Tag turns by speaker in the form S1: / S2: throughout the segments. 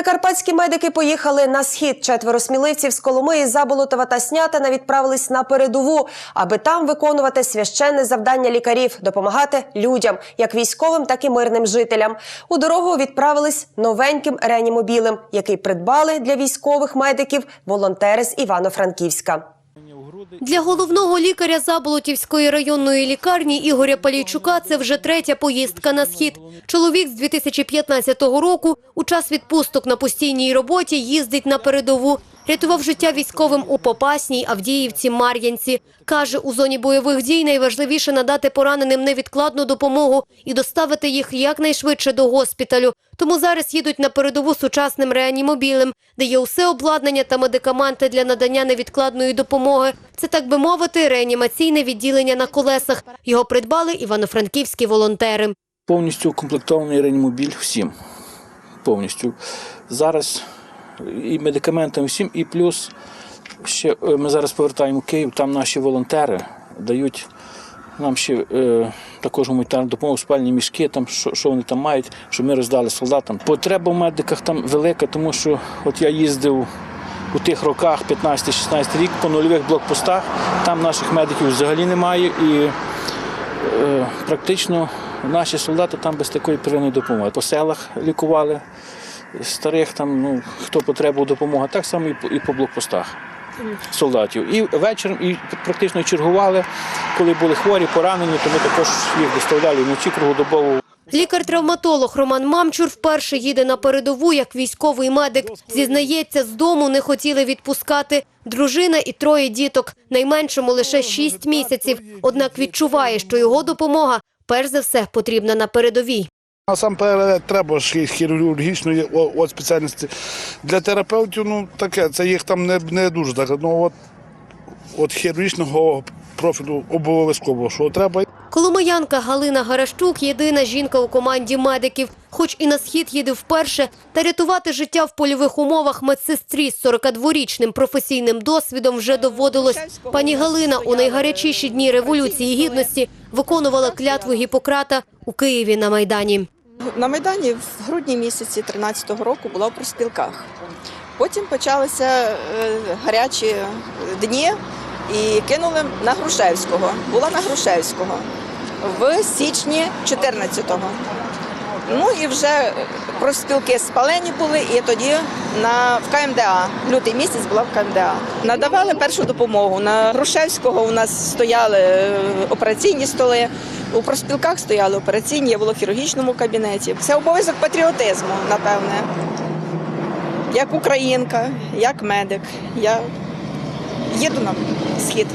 S1: Прикарпатські медики поїхали на схід. Четверо сміливців з Коломиї, Заболотова та Снятина відправились на передову, аби там виконувати священне завдання лікарів допомагати людям, як військовим, так і мирним жителям. У дорогу відправились новеньким реанімобілем, який придбали для військових медиків волонтери з Івано-Франківська.
S2: Для головного лікаря Заболотівської районної лікарні Ігоря Палійчука це вже третя поїздка на схід. Чоловік з 2015 року у час відпусток на постійній роботі їздить на передову. Рятував життя військовим у Попасній, Авдіївці, Мар'янці. Каже, у зоні бойових дій найважливіше надати пораненим невідкладну допомогу і доставити їх якнайшвидше до госпіталю. Тому зараз їдуть на передову сучасним реанімобілем, де є усе обладнання та медикаменти для надання невідкладної допомоги. Це, так би мовити, реанімаційне відділення на колесах. Його придбали івано-франківські волонтери.
S3: Повністю укомплектований реанімобіль всім. Повністю. Зараз і медикаментами всім, і плюс ще е, ми зараз повертаємо Київ, там наші волонтери дають нам ще е, також гуманітарну допомогу, спальні мішки, там, що, що вони там мають, щоб ми роздали солдатам. Потреба в медиках там велика, тому що от я їздив у тих роках, 15-16 рік, по нульових блокпостах, там наших медиків взагалі немає. І Е, практично наші солдати там без такої первинної допомоги. По селах лікували старих, там, ну, хто потребував допомоги, так само і по, і по блокпостах солдатів. І вечором і практично чергували, коли були хворі, поранені, то ми також їх доставляли вночі круглодобово.
S2: Лікар-травматолог Роман Мамчур вперше їде на передову як військовий медик. Зізнається, з дому не хотіли відпускати. Дружина і троє діток, найменшому лише шість місяців. Однак відчуває, що його допомога перш за все потрібна на передовій.
S4: Насамперед треба ж хірургічної от спеціальності. Для терапевтів ну таке, це їх там не, не дуже так. Ну от, от хірургічного профілю обов'язково, що треба.
S2: Коломиянка Галина Гарашчук – єдина жінка у команді медиків. Хоч і на схід їде вперше, та рятувати життя в польових умовах медсестрі з 42-річним професійним досвідом вже доводилось. Пані Галина у найгарячіші дні Революції Гідності виконувала клятву Гіппократа у Києві на Майдані.
S5: На Майдані в грудні місяці 13-го року була в профспілках. Потім почалися е, гарячі дні і кинули на Грушевського. Була на Грушевського в січні 14-го. Ну і вже профспілки спалені були, і тоді на, в КМДА, лютий місяць була в КМДА. Надавали першу допомогу. На Грушевського у нас стояли е, операційні столи, у профспілках стояли операційні, я була в хірургічному кабінеті. Це обов'язок патріотизму, напевне. Як українка, як медик. Я їду на схід.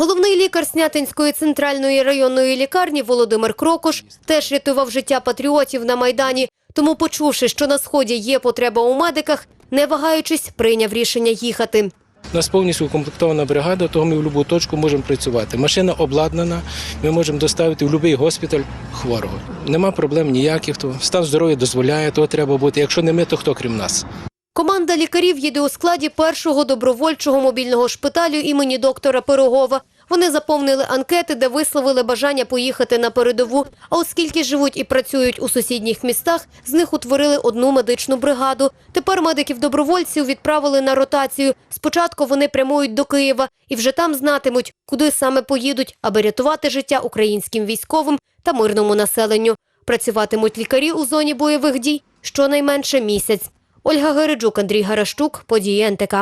S2: Головний лікар Снятинської центральної районної лікарні Володимир Крокош теж рятував життя патріотів на Майдані. Тому, почувши, що на сході є потреба у медиках, не вагаючись, прийняв рішення їхати.
S6: У нас повністю укомплектована бригада, того ми в будь-яку точку можемо працювати. Машина обладнана, ми можемо доставити в будь-який госпіталь хворого. Нема проблем ніяких, стан здоров'я дозволяє, того треба бути. Якщо не ми, то хто крім нас?
S2: Команда лікарів їде у складі першого добровольчого мобільного шпиталю імені доктора Пирогова. Вони заповнили анкети, де висловили бажання поїхати на передову. А оскільки живуть і працюють у сусідніх містах, з них утворили одну медичну бригаду. Тепер медиків-добровольців відправили на ротацію. Спочатку вони прямують до Києва і вже там знатимуть, куди саме поїдуть, аби рятувати життя українським військовим та мирному населенню. Працюватимуть лікарі у зоні бойових дій щонайменше місяць. Ольга Гериджук, Андрій Гарашчук, події НТК.